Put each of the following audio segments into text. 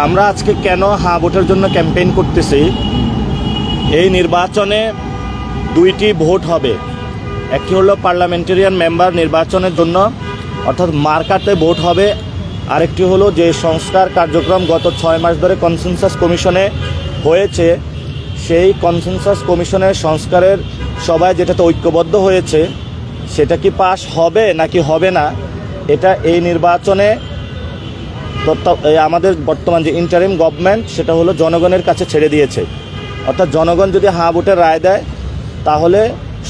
আমরা আজকে কেন হা ভোটের জন্য ক্যাম্পেইন করতেছি? এই নির্বাচনে দুইটি ভোট হবে। একটি হলো পার্লামেন্টারিয়ান মেম্বার নির্বাচনের জন্য, অর্থাৎ মার্কাতে ভোট হবে। আরেকটি হলো যে সংস্কার কার্যক্রম গত ছয় মাস ধরে কনসেনসাস কমিশনে হয়েছে, সেই কনসেনসাস কমিশনের সংস্কারের সবাই যেটাতে ঐক্যবদ্ধ হয়েছে, সেটা কি পাশ হবে নাকি হবে না, এটা এই নির্বাচনে আমাদের বর্তমান যে ইন্টারিম গভর্নমেন্ট সেটা হলো জনগণের কাছে ছেড়ে দিয়েছে। অর্থাৎ জনগণ যদি হাঁ ভোটের রায় দেয়, তাহলে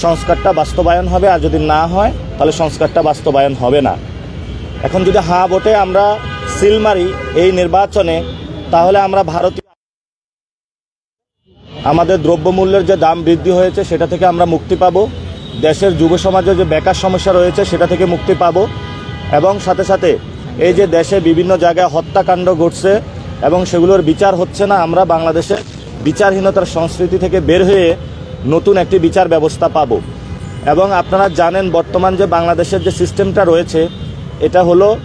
সংস্কারটা বাস্তবায়ন হবে, আর যদি না হয়, তাহলে সংস্কারটা বাস্তবায়ন হবে না। এখন যদি হাঁ ভোটে আমরা সিল মারি এই নির্বাচনে, তাহলে আমরা ভারতীয় আমাদের দ্রব্যমূল্যের যে দাম বৃদ্ধি হয়েছে, সেটা থেকে আমরা মুক্তি পাবো। দেশের যুব সমাজে যে বেকার সমস্যা রয়েছে, সেটা থেকে মুক্তি পাবো। এবং সাথে সাথে এই যে দেশে বিভিন্ন জায়গায় হত্যাকাণ্ড ঘটছে এবং সেগুলোর বিচার হচ্ছে না, আমরা বাংলাদেশে বিচারহীনতার সংস্কৃতি থেকে বের হয়ে নতুন একটি বিচার ব্যবস্থা পাবো। এবং আপনারা জানেন বর্তমান যে বাংলাদেশের যে সিস্টেমটা রয়েছে, এটা হলো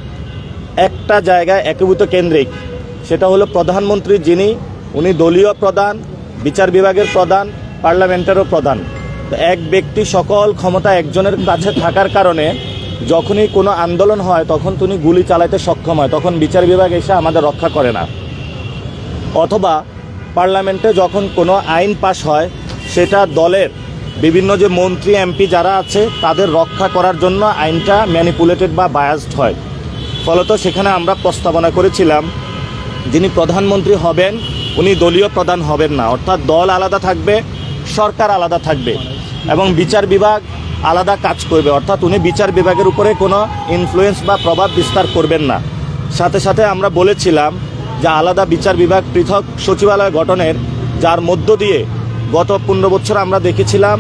একটা জায়গায় একীভূত কেন্দ্রিক। সেটা হলো প্রধানমন্ত্রী যিনি, উনি দলীয় প্রধান, বিচার বিভাগের প্রধান, পার্লামেন্টেরও প্রধান। এক ব্যক্তি সকল ক্ষমতা একজনের কাছে থাকার কারণে যখনই কোনো আন্দোলন হয়, তখন তিনি গুলি চালাতে সক্ষম হয়। তখন বিচার বিভাগ এসে আমাদের রক্ষা করে না। অথবা পার্লামেন্টে যখন কোনো আইন পাশ হয়, সেটা দলের বিভিন্ন যে মন্ত্রী, এমপি যারা আছে, তাদের রক্ষা করার জন্য আইনটা ম্যানিপুলেটেড বা বায়াসড হয়। ফলত সেখানে আমরা প্রস্তাবনা করেছিলাম, যিনি প্রধানমন্ত্রী হবেন, উনি দলীয় প্রধান হবেন না। অর্থাৎ দল আলাদা থাকবে, সরকার আলাদা থাকবে। এবং বিচার বিভাগ আলাদা কাজ করবে। অর্থাৎ উনি বিচার বিভাগের উপরে কোনো ইনফ্লুয়েন্স বা প্রভাব বিস্তার করবেন না। সাথে সাথে আমরা বলেছিলাম যে আলাদা বিচার বিভাগ পৃথক সচিবালয় গঠনের, যার মধ্য দিয়ে গত পনেরো বছর আমরা দেখেছিলাম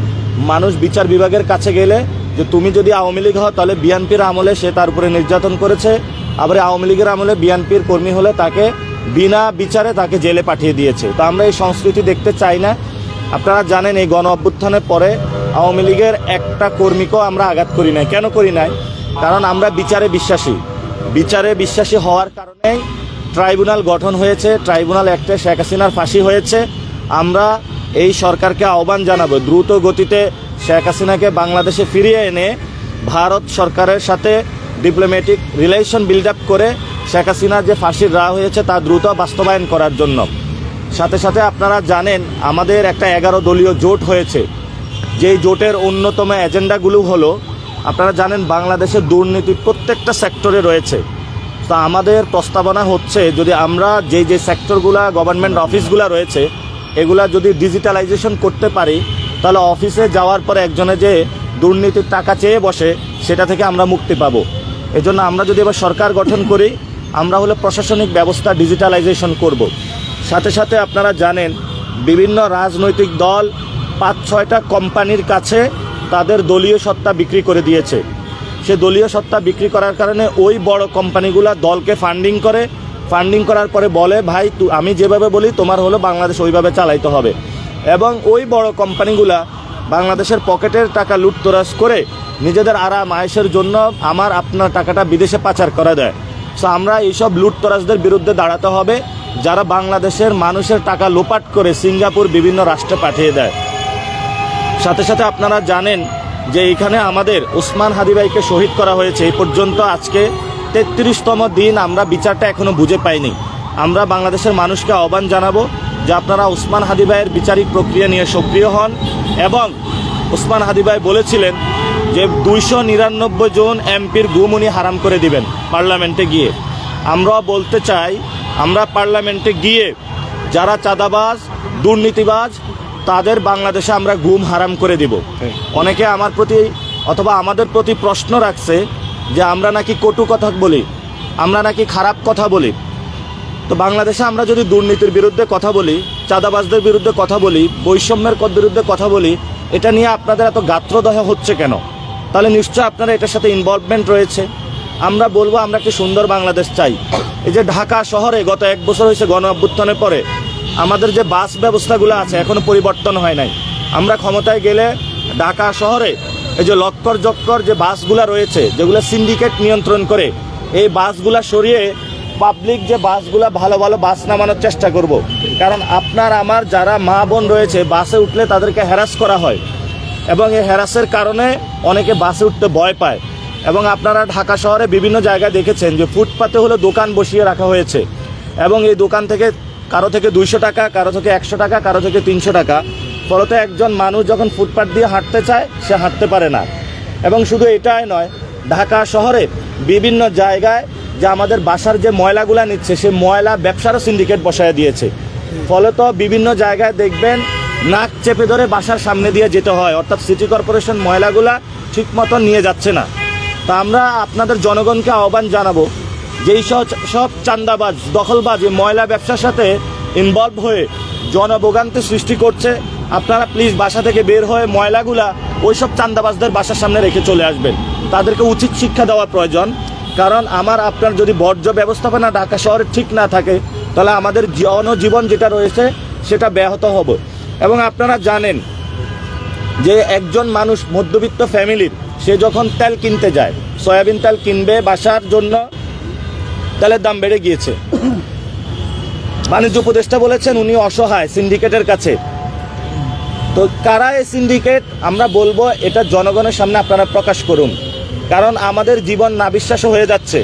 মানুষ বিচার বিভাগের কাছে গেলে যে তুমি যদি আওয়ামী লীগ হও তাহলে বিএনপির আমলে সে তার উপরে নির্যাতন করেছে। আবার আওয়ামী লীগের আমলে বিএনপির কর্মী হলে তাকে বিনা বিচারে তাকে জেলে পাঠিয়ে দিয়েছে। তো আমরা এই সংস্কৃতি দেখতে চাই না। আপনারা জানেন এই গণ অভ্যুত্থানের পরে আওয়ামী লীগের একটা কর্মীকেও আমরা আঘাত করি নাই। কেন করি নাই? কারণ আমরা বিচারে বিশ্বাসী। বিচারে বিশ্বাসী হওয়ার কারণেই ট্রাইব্যুনাল গঠন হয়েছে। ট্রাইব্যুনাল অ্যাক্টে শেখ হাসিনার ফাঁসি হয়েছে। আমরা এই সরকারকে আহ্বান জানাব, দ্রুত গতিতে শেখ হাসিনাকে বাংলাদেশে ফিরিয়ে এনে ভারত সরকারের সাথে ডিপ্লোম্যাটিক রিলেশন বিল্ড আপ করে শেখ হাসিনার যে ফাঁসির রা হয়েছে তা দ্রুত বাস্তবায়ন করার জন্য। সাথে সাথে আপনারা জানেন, আমাদের একটা এগারো দলীয় জোট হয়েছে। যেই জোটের অন্যতম এজেন্ডাগুলো হলো, আপনারা জানেন বাংলাদেশের দুর্নীতি প্রত্যেকটা সেক্টরে রয়েছে তো আমাদের প্রস্তাবনা হচ্ছে, যদি আমরা যে যে সেক্টরগুলা গভর্নমেন্ট অফিসগুলো রয়েছে, এগুলা যদি ডিজিটালাইজেশন করতে পারি, তাহলে অফিসে যাওয়ার পরে একজনে যে দুর্নীতির টাকা চেয়ে বসে, সেটা থেকে আমরা মুক্তি পাব এজন্য আমরা যদি এবার সরকার গঠন করি, আমরা হলো প্রশাসনিক ব্যবস্থা ডিজিটালাইজেশন করব। সাথে সাথে আপনারা জানেন, বিভিন্ন রাজনৈতিক দল পাঁচ ছয়টা কোম্পানির কাছে তাদের দলীয় সত্তা বিক্রি করে দিয়েছে। সে দলীয় সত্তা বিক্রি করার কারণে ওই বড় কোম্পানিগুলো দলকে ফান্ডিং করে। ফান্ডিং করার পরে বলে, ভাই আমি যেভাবে বলি, তোমার হলো বাংলাদেশ ওইভাবে চালাইতে হবে। এবং ওই বড় কোম্পানিগুলা বাংলাদেশের পকেটের টাকা লুটতরাজ করে নিজেদের আরাম, আয়েসের জন্য আমার, আপনার টাকাটা বিদেশে পাচার করে দেয়। সো আমরা এইসব লুটতরাজদের বিরুদ্ধে দাঁড়াতে হবে, যারা বাংলাদেশের মানুষের টাকা লোপাট করে সিঙ্গাপুর বিভিন্ন রাষ্ট্রে পাঠিয়ে দেয়। সাথে সাথে আপনারা জানেন যে এখানে আমাদের ওসমান হাদিবাইকে শহীদ করা হয়েছে। এই পর্যন্ত আজকে তেত্রিশতম দিন আমরা বিচারটা এখনও বুঝে পাইনি। আমরা বাংলাদেশের মানুষকে আহ্বান জানাব যে আপনারা ওসমান হাদিবাইয়ের বিচারিক প্রক্রিয়া নিয়ে সক্রিয় হন এবং ওসমান হাদিবাই বলেছিলেন যে দুইশো নিরানব্বই জন এমপির গুম উনি হারাম করে দিবেন পার্লামেন্টে গিয়ে। আমরা বলতে চাই, আমরা পার্লামেন্টে গিয়ে যারা চাঁদাবাজ, দুর্নীতিবাজ তাদের বাংলাদেশে আমরা গুম হারাম করে দিব। অনেকে আমার প্রতি অথবা আমাদের প্রতি প্রশ্ন রাখছে যে আমরা নাকি কটু কথা বলি আমরা নাকি খারাপ কথা বলি। তো বাংলাদেশে আমরা যদি দুর্নীতির বিরুদ্ধে কথা বলি চাঁদাবাজদের বিরুদ্ধে কথা বলি বৈষম্যের বিরুদ্ধে কথা বলি এটা নিয়ে আপনাদের এত গাত্রদহ হচ্ছে কেন? তাহলে নিশ্চয় আপনারা এটার সাথে ইনভলভমেন্ট রয়েছে। আমরা বলব আমরা একটি সুন্দর বাংলাদেশ চাই। এই যে ঢাকা শহরে গত এক বছর হয়েছে গণ অভ্যুত্থানের পরে আমাদের যে বাস ব্যবস্থাগুলো আছে এখনও পরিবর্তন হয় নাই। আমরা ক্ষমতায় গেলে ঢাকা শহরে এই যে লক্কর জক্কর যে বাসগুলো রয়েছে, যেগুলো সিন্ডিকেট নিয়ন্ত্রণ করে, এই বাসগুলা সরিয়ে পাবলিক যে বাসগুলো ভালো ভালো বাস নামানোর চেষ্টা করব। কারণ আপনার আমার যারা মা বোন রয়েছে, বাসে উঠলে তাদেরকে হ্যারাস করা হয়। এবং এই হ্যারাসের কারণে অনেকে বাসে উঠতে ভয় পায়। এবং আপনারা ঢাকা শহরে বিভিন্ন জায়গায় দেখেছেন যে ফুটপাতে হলো দোকান বসিয়ে রাখা হয়েছে। এবং এই দোকান থেকে কারও থেকে দুইশো টাকা, কারও থেকে একশো টাকা, কারও থেকে তিনশো টাকা। ফলত একজন মানুষ যখন ফুটপাথ দিয়ে হাঁটতে চায়, সে হাঁটতে পারে না। এবং শুধু এটাই নয়, ঢাকা শহরে বিভিন্ন জায়গায় যে আমাদের বাসার যে ময়লাগুলা নিচ্ছে, সে ময়লা ব্যবসারও সিন্ডিকেট বসায় দিয়েছে। ফলত বিভিন্ন জায়গায় দেখবেন, নাক চেপে ধরে বাসার সামনে দিয়ে যেতে হয়। অর্থাৎ সিটি কর্পোরেশন ময়লাগুলা ঠিক মতো নিয়ে যাচ্ছে না। তা আমরা আপনাদের জনগণকে আহ্বান জানাব যেই সব চান্দাবাজ, দখলবাজ ময়লা ব্যবসার সাথে ইনভলভ হয়ে জনভোগান্তি সৃষ্টি করছে, আপনারা প্লিজ বাসা থেকে বের হয়ে ময়লাগুলা ওই সব চান্দাবাজদের বাসার সামনে রেখে চলে আসবেন। তাদেরকে উচিত শিক্ষা দেওয়া প্রয়োজন। কারণ আমার আপনার যদি বর্জ্য ব্যবস্থাপনা ঢাকা শহরে ঠিক না থাকে, তাহলে আমাদের জনজীবন যেটা রয়েছে, সেটা ব্যাহত হবে। এবং আপনারা জানেন যে একজন মানুষ মধ্যবিত্ত ফ্যামিলির সে যখন তেল কিনতে যায়, সয়াবিন তেল কিনবে বাসার জন্য তেলের দাম বেড়ে গিয়েছে। বাণিজ্য উপদেষ্টা বলেছেন, উনি অসহায় সিন্ডিকেটের কাছে। তো কারা এই সিন্ডিকেট? আমরা বলব, এটা জনগণের সামনে আপনারা প্রকাশ করুন। কারণ আমাদের জীবন নাবিশ্বাস হয়ে যাচ্ছে।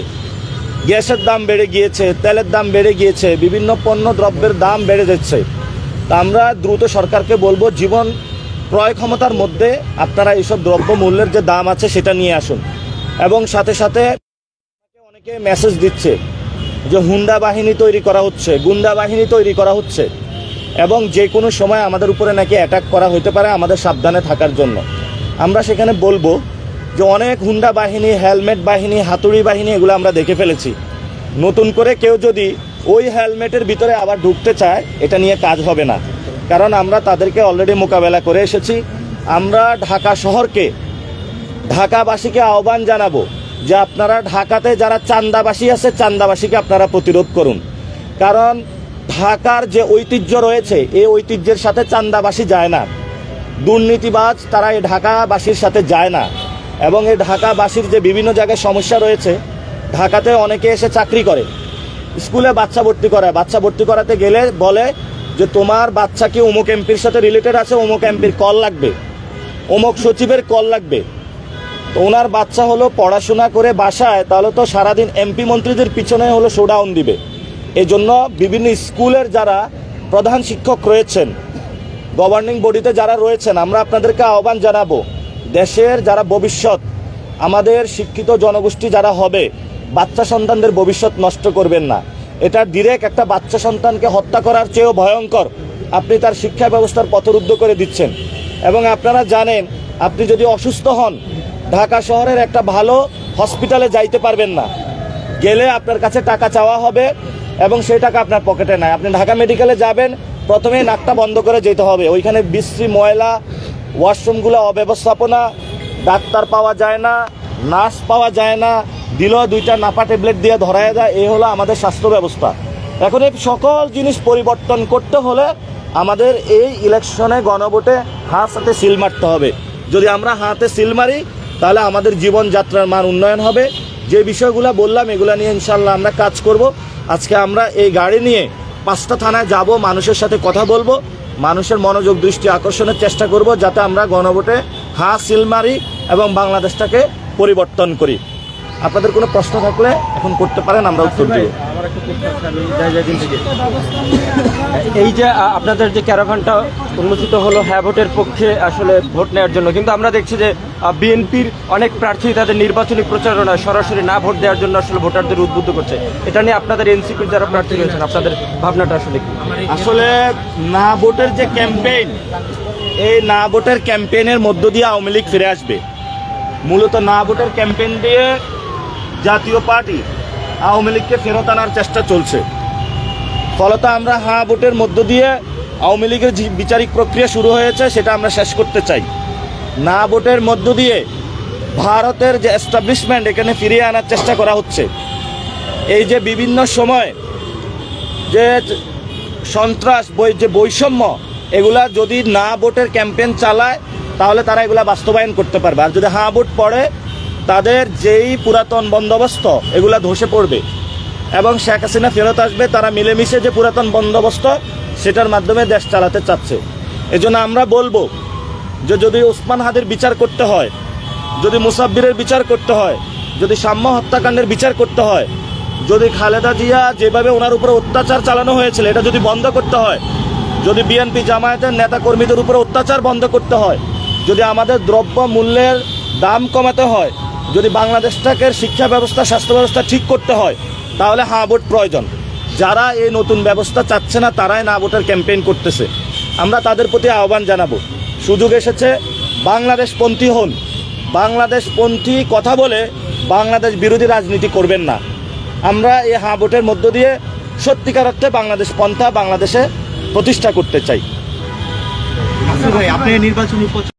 গ্যাসের দাম বেড়ে গিয়েছে, তেলের দাম বেড়ে গিয়েছে, বিভিন্ন পণ্য দ্রব্যের দাম বেড়ে যাচ্ছে। তা আমরা দ্রুত সরকারকে বলব, জীবন ক্রয় ক্ষমতার মধ্যে আপনারা এইসব দ্রব্য মূল্যের যে দাম আছে, সেটা নিয়ে আসুন। এবং সাথে সাথে অনেকে মেসেজ দিচ্ছে? যে হুন্ডা বাহিনী তৈরি করা হচ্ছে, গুন্ডা বাহিনী তৈরি করা হচ্ছে, এবং যে কোনো সময় আমাদের উপরে নাকি অ্যাটাক করা হতে পারে আমাদের সাবধানে থাকার জন্য। আমরা সেখানে বলব যে অনেক হুন্ডা বাহিনী হেলমেট বাহিনী, হাতুড়ি বাহিনী, এগুলো আমরা দেখে ফেলেছি। নতুন করে কেউ যদি ওই হেলমেটের ভিতরে আবার ঢুকতে চায়, এটা নিয়ে কাজ হবে না। কারণ আমরা তাদেরকে অলরেডি মোকাবেলা করে এসেছি। আমরা ঢাকা শহরকে, ঢাকাবাসীকে আহ্বান জানাব যে আপনারা ঢাকাতে যারা চান্দাবাসী আছে, চান্দাবাসীকে আপনারা প্রতিরোধ করুন। কারণ ঢাকার যে ঐতিহ্য রয়েছে, এই ঐতিহ্যের সাথে চান্দাবাসী যায় না। দুর্নীতিবাজ তারা এই ঢাকাবাসীর সাথে যায় না। এবং এই ঢাকাবাসীর যে বিভিন্ন জায়গায় সমস্যা রয়েছে, ঢাকাতে অনেকে এসে চাকরি করে। স্কুলে বাচ্চা ভর্তি করায়। বাচ্চা ভর্তি করাতে গেলে বলে যে, তোমার বাচ্চা কি অমুক এমপির সাথে রিলেটেড আছে? অমুক এমপির কল লাগবে। অমুক সচিবের কল লাগবে। ওনার বাচ্চা হলো পড়াশোনা করে বাসায়, তাহলে তো সারাদিন এমপি মন্ত্রীদের পিছনে হলো শোডাউন দিবে। এই জন্য বিভিন্ন স্কুলের যারা প্রধান শিক্ষক রয়েছেন গভর্নিং বডিতে যারা রয়েছেন, আমরা আপনাদেরকে আহ্বান জানাব, দেশের যারা ভবিষ্যৎ, আমাদের শিক্ষিত জনগোষ্ঠী যারা হবে, বাচ্চা সন্তানদের ভবিষ্যৎ নষ্ট করবেন না। এটা ডিরেক্ট একটা বাচ্চা সন্তানকে হত্যা করার চেয়েও ভয়ঙ্কর। আপনি তার শিক্ষা ব্যবস্থার পথরুদ্ধ করে দিচ্ছেন। এবং আপনারা জানেন আপনি যদি অসুস্থ হন, ঢাকা শহরের একটা ভালো হসপিটালে যাইতে পারবেন না। গেলে আপনার কাছে টাকা চাওয়া হবে এবং সেই টাকা আপনার পকেটে নাই। আপনি ঢাকা মেডিকেলে যাবেন, প্রথমে নাকটা বন্ধ করে যেতে হবে। ওইখানে বিশ্রী ময়লা, ওয়াশরুমগুলো অব্যবস্থাপনা, ডাক্তার পাওয়া যায় না, নার্স পাওয়া যায় না দিলেও দুইটা নাপা ট্যাবলেট দিয়ে ধরায় যায় এই হলো আমাদের স্বাস্থ্য ব্যবস্থা। এখন এই সকল জিনিস পরিবর্তন করতে হলে আমাদের এই ইলেকশনে গণভোটে হাত সাথে সিল মারতে হবে। যদি আমরা হাতে সিল মারি, তাহলে আমাদের জীবনযাত্রার মান উন্নয়ন হবে। যে বিষয়গুলো বললাম, এগুলো নিয়ে ইনশাল্লাহ আমরা কাজ করব। আজকে আমরা এই গাড়ি নিয়ে পাঁচটা থানায় যাব, মানুষের সাথে কথা বলব, মানুষের মনোযোগ, দৃষ্টি আকর্ষণের চেষ্টা করব, যাতে আমরা গণভোটে হা সিল মারি এবং বাংলাদেশটাকে পরিবর্তন করি। আপনাদের কোনো প্রশ্ন থাকলে এখন করতে পারেন আমরা উত্তর দেব। যাই দিন থেকে। এই যে আপনাদের যে ক্যারাভানটা উন্মোচিত হলো হ্যাঁ ভোটের পক্ষে আসলে ভোট নেওয়ার জন্য কিন্তু আমরা দেখছি যে বিএনপির অনেক প্রার্থী তাদের নির্বাচনী প্রচারণায় সরাসরি না ভোট দেওয়ার জন্য আসলে ভোটারদের উদ্বুদ্ধ করছে। এটা নিয়ে আপনাদের এনসিপির যারা প্রার্থী রয়েছেন আপনাদের ভাবনাটা আসলে কি? আসলে না ভোটের যে ক্যাম্পেইন এই না ভোটের ক্যাম্পেইনের মধ্য দিয়ে আওয়ামী লীগ ফিরে আসবে। মূলত না ভোটের ক্যাম্পেইন দিয়ে জাতীয় পার্টি আওয়ামী লীগকে ফেরত আনার চেষ্টা চলছে। ফলত আমরা হা ভোটের মধ্য দিয়ে আওয়ামী লীগের বিচারিক প্রক্রিয়া শুরু হয়েছে, সেটা আমরা শেষ করতে চাই। না ভোটের মধ্য দিয়ে ভারতের যে এস্টাবলিশমেন্ট এখানে ফিরিয়ে আনার চেষ্টা করা হচ্ছে। এই যে বিভিন্ন সময় যে সন্ত্রাস বই যে বৈষম্য, এগুলা যদি না ভোটের ক্যাম্পেইন চালায়, তাহলে তারা এগুলা বাস্তবায়ন করতে পারবে। আর যদি হ্যাঁ ভোট পড়ে তাদের যেই পুরাতন বন্দোবস্ত, এগুলা ধসে পড়বে। এবং শেখ হাসিনা ফেরত আসবে, তারা মিলেমিশে যে পুরাতন বন্দোবস্ত, সেটার মাধ্যমে দেশ চালাতে চাচ্ছে। এজন্য আমরা বলব যে যদি ওসমান হাদির বিচার করতে হয়, যদি মুসাব্বিরের বিচার করতে হয়, যদি সাম্য হত্যাকাণ্ডের বিচার করতে হয়, যদি খালেদা জিয়া যেভাবে ওনার উপরে অত্যাচার চালানো হয়েছিল, এটা যদি বন্ধ করতে হয়, যদি বিএনপি জামায়াতের নেতা কর্মীদের উপরে অত্যাচার বন্ধ করতে হয়, যদি আমাদের দ্রব্য মূল্যের দাম কমাতে হয় যদি বাংলাদেশটাকে শিক্ষা ব্যবস্থা, স্বাস্থ্য ব্যবস্থা ঠিক করতে হয়, তাহলে হ্যাঁ ভোট প্রয়োজন। যারা এই নতুন ব্যবস্থা চাচ্ছে না, তারাই না ভোটের ক্যাম্পেইন করতেছে। আমরা তাদের প্রতি আহ্বান জানাব। সুযোগ এসেছে, বাংলাদেশপন্থী হন। বাংলাদেশপন্থী কথা বলে বাংলাদেশ বিরোধী রাজনীতি করবেন না। আমরা এই হাঁ ভোটের মধ্য দিয়ে সত্যিকার অর্থে বাংলাদেশ পন্থা, বাংলাদেশে প্রতিষ্ঠা করতে চাই। আসিফ আপনি